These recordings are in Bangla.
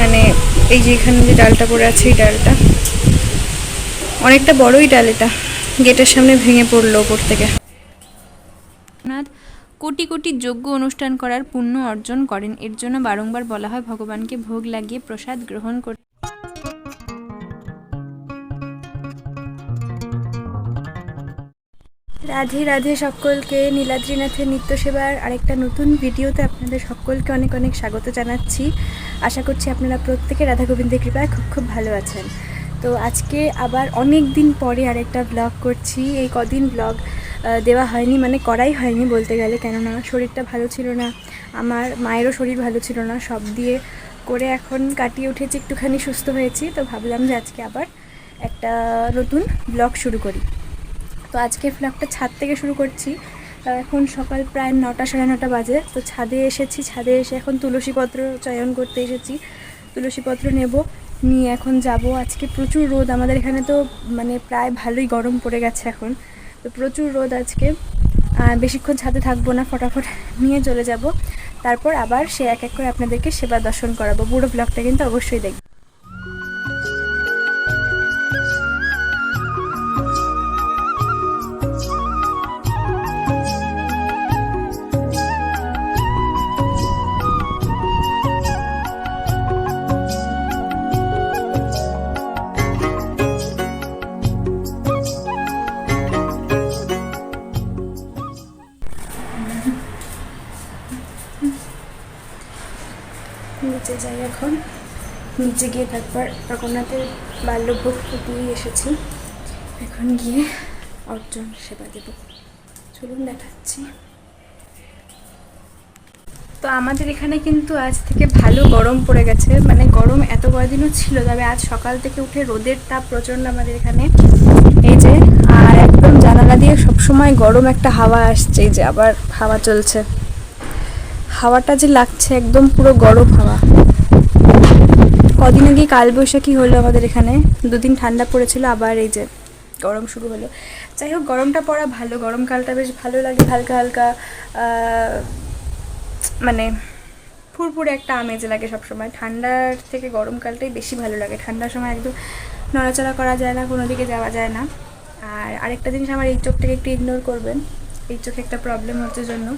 মানে এই যে এখানে যে ডালটা পড়ে আছে এই ডালটা। অনেকটা বড়ই ডাল এটা। গেটের সামনে ভেঙে পড়ল ওপর থেকে। কোটি কোটি যোগ্য অনুষ্ঠান করার পুণ্য অর্জন করেন। এর জন্য বারংবার বলা হয় ভগবানকে ভোগ লাগিয়ে প্রসাদ গ্রহণ করতে রাধে রাধে সকলকে। নীলাদ্রিনাথের নিত্য সেবার আরেকটা নতুন ভিডিওতে আপনাদের সকলকে অনেক অনেক স্বাগত জানাচ্ছি। আশা করছি আপনারা প্রত্যেকে রাধা গোবিন্দের কৃপায় খুব খুব ভালো আছেন। তো আজকে আবার অনেক দিন পরে আরেকটা ব্লগ করছি। এই কদিন ব্লগ দেওয়া হয়নি মানে করাই হয়নি বলতে গেলে, কেননা শরীরটা ভালো ছিল না, আমার মায়েরও শরীর ভালো ছিল না, সব দিয়ে করে এখন কাটিয়ে উঠেছি, একটুখানি সুস্থ হয়েছি। তো ভাবলাম যে আজকে আবার একটা নতুন ব্লগ শুরু করি। তো আজকে ব্লগটা ছাদ থেকে শুরু করছি। এখন সকাল প্রায় নটা, সাড়ে নটা বাজে। তো ছাদে এসেছি, ছাদে এসে এখন তুলসীপত্র চয়ন করতে এসেছি। তুলসীপত্র নেব, নিয়ে এখন যাব। আজকে প্রচুর রোদ, আমাদের এখানে তো মানে প্রায় ভালোই গরম পড়ে গেছে এখন। তো প্রচুর রোদ আজকে। বেশিক্ষণ ছাদে থাকব না, ফটাফট নিয়ে চলে যাব। তারপর আবার সে এক এক করে আপনাদেরকে সেবা দর্শন করাবো। বুড়ো ব্লগটা কিন্তু অবশ্যই দেখব নিচে যাই এখন। নিচে গিয়ে তারপর জগন্নাথের বাল্যভোগ দিয়ে এসেছি। এখন গিয়ে অর্জন সেবা দেব। চলুন দেখাচ্ছি। তো আমাদের এখানে কিন্তু আজ থেকে ভালো গরম পড়ে গেছে। মানে গরম এত কয়দিনও ছিল, তবে আজ সকাল থেকে উঠে রোদের তাপ প্রচণ্ড আমাদের এখানে। এই যে, আর একদম জানালা দিয়ে সবসময় গরম একটা হাওয়া আসছে যে আবার হাওয়া চলছে। হাওয়াটা যে লাগছে একদম পুরো গরম হাওয়া। কদিন আগে কালবৈশাখী হলো আমাদের এখানে, দুদিন ঠান্ডা পড়েছিল, আবার এই যে গরম শুরু হলো। যাই হোক, গরমটা পড়া ভালো, গরমকালটা বেশ ভালো লাগে, হালকা হালকা মানে ফুরফুরে একটা আমেজ লাগে সবসময়। ঠান্ডার থেকে গরমকালটাই বেশি ভালো লাগে। ঠান্ডার সময় একদম নড়াচড়া করা যায় না, কোনো দিকে যাওয়া যায় না। আর আরেকটা জিনিস আমার এই চোখটাকে একটু ইগনোর করবেন। এই চোখে একটা প্রবলেম হচ্ছে জন্য।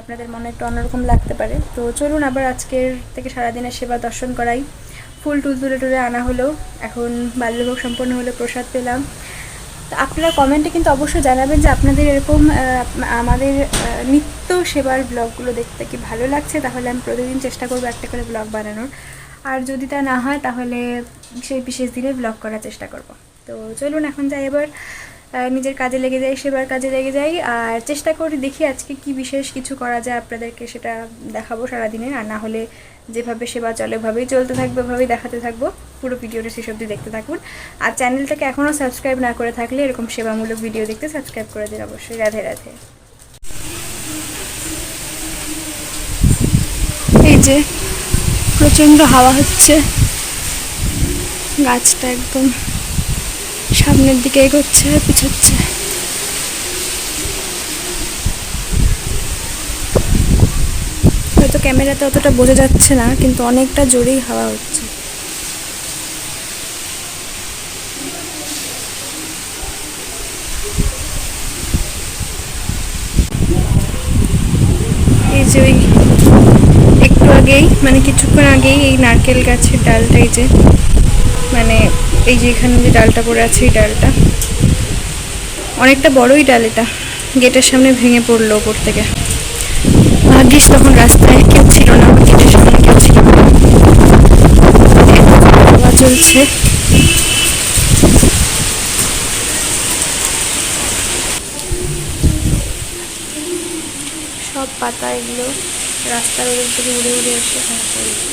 আপনাদের মনে একটু অন্যরকম লাগতে পারে। তো চলুন আবার আজকের থেকে সারাদিনের সেবা দর্শন করাই। ফুল টুল তুলে টুলে আনা হলো। এখন বাল্যভোগ সম্পন্ন হলো প্রসাদ পেলাম। তো আপনারা কমেন্টে কিন্তু অবশ্যই জানাবেন যে আপনাদের এরকম আমাদের নিত্য সেবার ব্লগগুলো দেখতে কি ভালো লাগছে। তাহলে আমি প্রতিদিন চেষ্টা করব একটা করে ব্লগ বানানোর। আর যদি তা না হয়, তাহলে সেই বিশেষ দিনে ব্লগ করার চেষ্টা করব। তো চলুন এখন যাই এবার। নিজের কাজে লেগে যাই সেবার কাজে লেগে যাই আর চেষ্টা করি দেখি আজকে কি বিশেষ কিছু করা যায় আপনাদেরকে, সেটা দেখাবো সারাদিনে। আর না হলে যেভাবে সেবা চলে, ওভাবেই চলতে থাকবে, ওভাবেই দেখাতে থাকব। পুরো ভিডিওটা শেষ অবধি দেখতে থাকুন। আর চ্যানেলটাকে এখনও সাবস্ক্রাইব না করে থাকলে এরকম সেবামূলক ভিডিও দেখতে সাবস্ক্রাইব করে দিন অবশ্যই। রাধে রাধে। এই যে প্রচণ্ড হাওয়া হচ্ছে। গাছটা একদম সামনের দিকে এগোচ্ছে, পিছোচ্ছে। হয়তো ক্যামেরাতে অতটা বোঝা যাচ্ছে না, কিন্তু অনেকটা জোরেই হাওয়া হচ্ছে। এই যে ওই একটু আগেই মানে কিছুক্ষণ আগেই এই নারকেল গাছের ডালটা এই যে মানে এই যে এখানে যে ডালটা পড়ে আছে, এই ডালটা। অনেকটা বড়ই ডাল এটা। গেটের সামনে ভেঙে পড়ল ওপর থেকে। ভাগ্যিস তখন রাস্তায় কেউ ছিল না গেটের সামনে কেউ ছিল না। চলছে। সব পাতা এগুলো রাস্তার ওদের থেকে উড়ে উড়ে এসে এখানে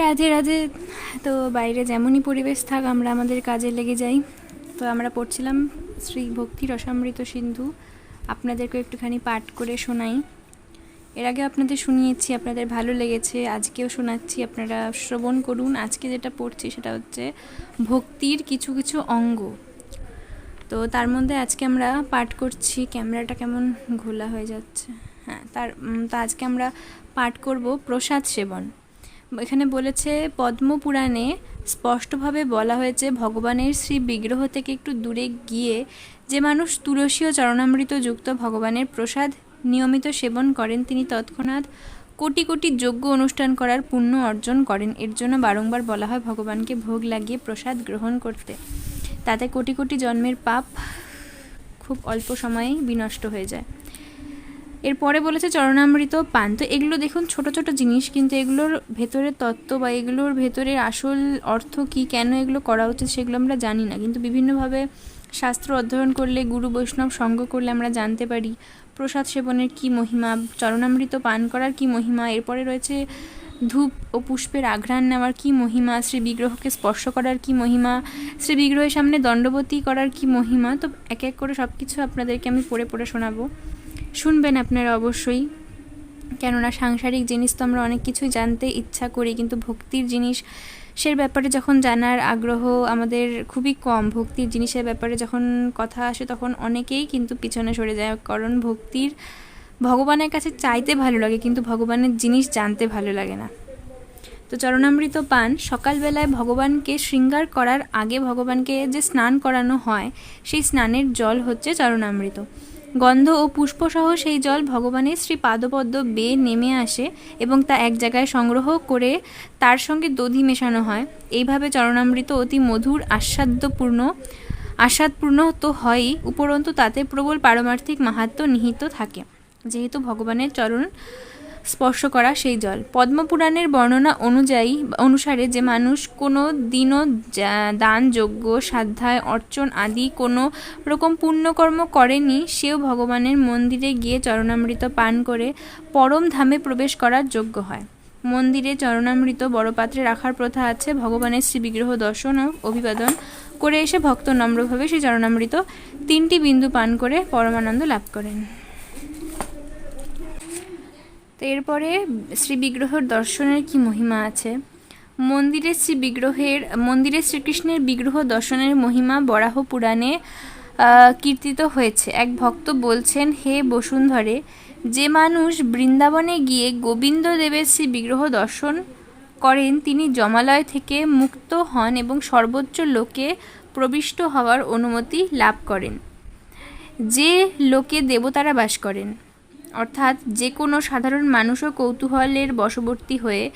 রাধে রাধে। তো বাইরে যেমনই পরিবেশ থাক, আমরা আমাদের কাজে লেগে যাই। তো আমরা পড়ছিলাম শ্রী ভক্তি রসামৃত সিন্ধু। আপনাদেরকে একটুখানি পাঠ করে শোনাই। এর আগে আপনাদের শুনিয়েছি, আপনাদের ভালো লেগেছে, আজকেও শোনাচ্ছি। আপনারা শ্রবণ করুন। আজকে যেটা পড়ছি সেটা হচ্ছে ভক্তির কিছু কিছু অঙ্গ। তো তার মধ্যে আজকে আমরা পাঠ করছি, ক্যামেরাটা কেমন ঘোলা হয়ে যাচ্ছে। হ্যাঁ তার তো আজকে আমরা পাঠ করব প্রসাদ সেবন। এখানে বলেছে, পদ্মপুরাণে স্পষ্টভাবে বলা হয়েছে, ভগবানের শ্রী বিগ্রহ থেকে একটু দূরে গিয়ে যে মানুষ তুলসী ও চরণামৃত যুক্ত ভগবানের প্রসাদ নিয়মিত সেবন করেন, তিনি তৎক্ষণাৎ কোটি কোটি যজ্ঞ অনুষ্ঠান করার পুণ্য অর্জন করেন। এর জন্য বারংবার বলা হয়, ভগবানকে ভোগ লাগিয়ে প্রসাদ গ্রহণ করতে। তাতে কোটি কোটি জন্মের পাপ খুব অল্প সময়েই বিনষ্ট হয়ে যায়। এরপরে বলেছে চরণামৃত পান। তো এগুলো দেখুন, ছোট ছোট জিনিস, কিন্তু এগুলোর ভেতরের তত্ত্ব বা এগুলোর ভেতরের আসল অর্থ কি, কেন এগুলো করা উচিত সেগুলো আমরা জানি না। কিন্তু বিভিন্নভাবে শাস্ত্র অধ্যয়ন করলে, গুরু বৈষ্ণব সঙ্গ করলে আমরা জানতে পারি, প্রসাদ সেবনের কি মহিমা, চরণামৃত পান করার কি মহিমা। এরপরে রয়েছে ধূপ ও পুষ্পের আঘ্রাণ নেওয়ার কি মহিমা? শ্রী বিগ্রহকে স্পর্শ করার কি মহিমা? শ্রী বিগ্রহের সামনে দণ্ডবতী করার কি মহিমা? তো এক এক করে সব কিছু আপনাদেরকে আমি পড়ে পড়ে শোনাবো। শুনবেন আপনারা অবশ্যই। কেননা সাংসারিক জিনিস তো আমরা অনেক কিছুই জানতে ইচ্ছা করি, কিন্তু ভক্তির জিনিস সের ব্যাপারে যখন জানার আগ্রহ আমাদের খুবই কম। ভক্তির জিনিসের ব্যাপারে যখন কথা আসে তখন অনেকেই কিন্তু পিছনে সরে যায়, কারণ ভক্তির ভগবানের কাছে চাইতে ভালো লাগে, কিন্তু ভগবানের জিনিস জানতে ভালো লাগে না। তো চরণামৃত পান, সকালবেলায় ভগবানকে শৃঙ্গার করার আগে ভগবানকে যে স্নান করানো হয়, সেই স্নানের জল হচ্ছে চরণামৃত। গন্ধ ও পুষ্পসহ সেই জল ভগবানের শ্রী পাদপদ্ম বেয়ে নেমে আসে এবং তা এক জায়গায় সংগ্রহ করে তার সঙ্গে দধি মেশানো হয়। এইভাবে চরণামৃত অতি মধুর আস্বাদ্যপূর্ণ আস্বাদপূর্ণ তো হয়ই, উপরন্তু তাতে প্রবল পারমার্থিক মাহাত্ম্য নিহিত থাকে। যেহেতু ভগবানের চরণ স্পর্শ করা সেই জল। পদ্মপুরাণের বর্ণনা অনুযায়ী, অনুসারে যে মানুষ কোনো দিনও দান, যজ্ঞ, সাধ্যায়, অর্চন আদি কোনো রকম পুণ্যকর্ম করেনি, সেও ভগবানের মন্দিরে গিয়ে চরণামৃত পান করে পরম ধামে প্রবেশ করার যোগ্য হয়। মন্দিরে চরণামৃত বড় পাত্রে রাখার প্রথা আছে, ভগবানের শ্রীবিগ্রহ দর্শন ও অভিবাদন করে এসে ভক্ত নম্রভাবে সেই চরণামৃত তিনটি বিন্দু পান করে পরমানন্দ লাভ করেন। তো এরপরে শ্রী বিগ্রহের দর্শনের কি মহিমা আছে? মন্দিরে শ্রী বিগ্রহের মন্দিরে শ্রীকৃষ্ণের বিগ্রহ দর্শনের মহিমা বরাহ পুরাণে কীর্তিত হয়েছে। এক ভক্ত বলছেন, হে বসুন্ধরে, যে মানুষ বৃন্দাবনে গিয়ে গোবিন্দ দেবের শ্রী বিগ্রহ দর্শন করেন, তিনি জমালয় থেকে মুক্ত হন এবং সর্বোচ্চ লোকে প্রবিষ্ট হওয়ার অনুমতি লাভ করেন। যে লোকে দেবতারা বাস করেন অর্থাৎ যে কোনো সাধারণ মানুষও কৌতূহলের বশবর্তী হয়ে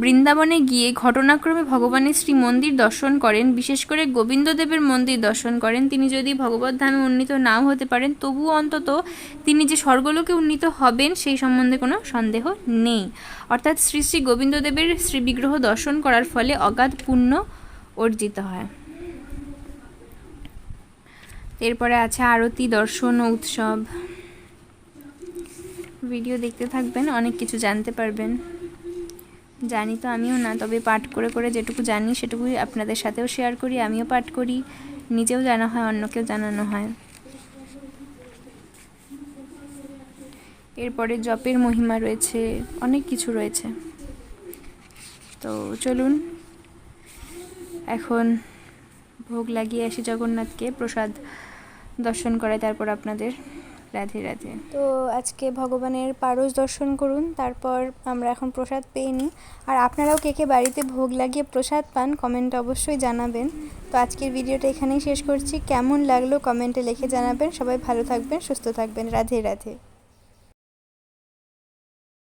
বৃন্দাবনে গিয়ে ঘটনাক্রমে ভগবানের শ্রী মন্দির দর্শন করেন, বিশেষ করে গোবিন্দদেবের মন্দির দর্শন করেন। তিনি যদি ভগবত ধামে উন্নীত নাও হতে পারেন, তবুও অন্তত তিনি যে স্বর্গলোকে উন্নীত হবেন, সেই সম্বন্ধে কোনো সন্দেহ নেই। অর্থাৎ শ্রী শ্রী গোবিন্দদেবের শ্রী বিগ্রহ দর্শন করার ফলে অগাধ পুণ্য অর্জিত হয়। এরপরে আছে আরতি, দর্শন উৎসব। ভিডিও দেখতে থাকবেন, অনেক কিছু জানতে পারবেন। জানি তো আমিও না, তবে পাঠ করে করে যেটুকু জানি সেটুকুই আপনাদের সাথেও শেয়ার করি, আমিও পাঠ করি, নিজেও জানা হয়, অন্যকেও জানানো হয়। এরপরে জপের মহিমা রয়েছে, অনেক কিছু রয়েছে। তো চলুন, এখন ভোগ লাগিয়ে আসি জগন্নাথকে, প্রসাদ দর্শন করাই তারপর আপনাদের রাধে রাধে। তো আজকে ভগবানের পারস দর্শন করুন, তারপর আমরা এখন প্রসাদ পেয়ে নিই। আর আপনারাও কে কে বাড়িতে ভোগ লাগিয়ে প্রসাদ পান কমেন্ট অবশ্যই জানাবেন। তো আজকের ভিডিওটা এখানেই শেষ করছি। কেমন লাগল কমেন্টে লিখে জানাবেন। সবাই ভালো থাকবেন, সুস্থ থাকবেন। রাধে রাধে।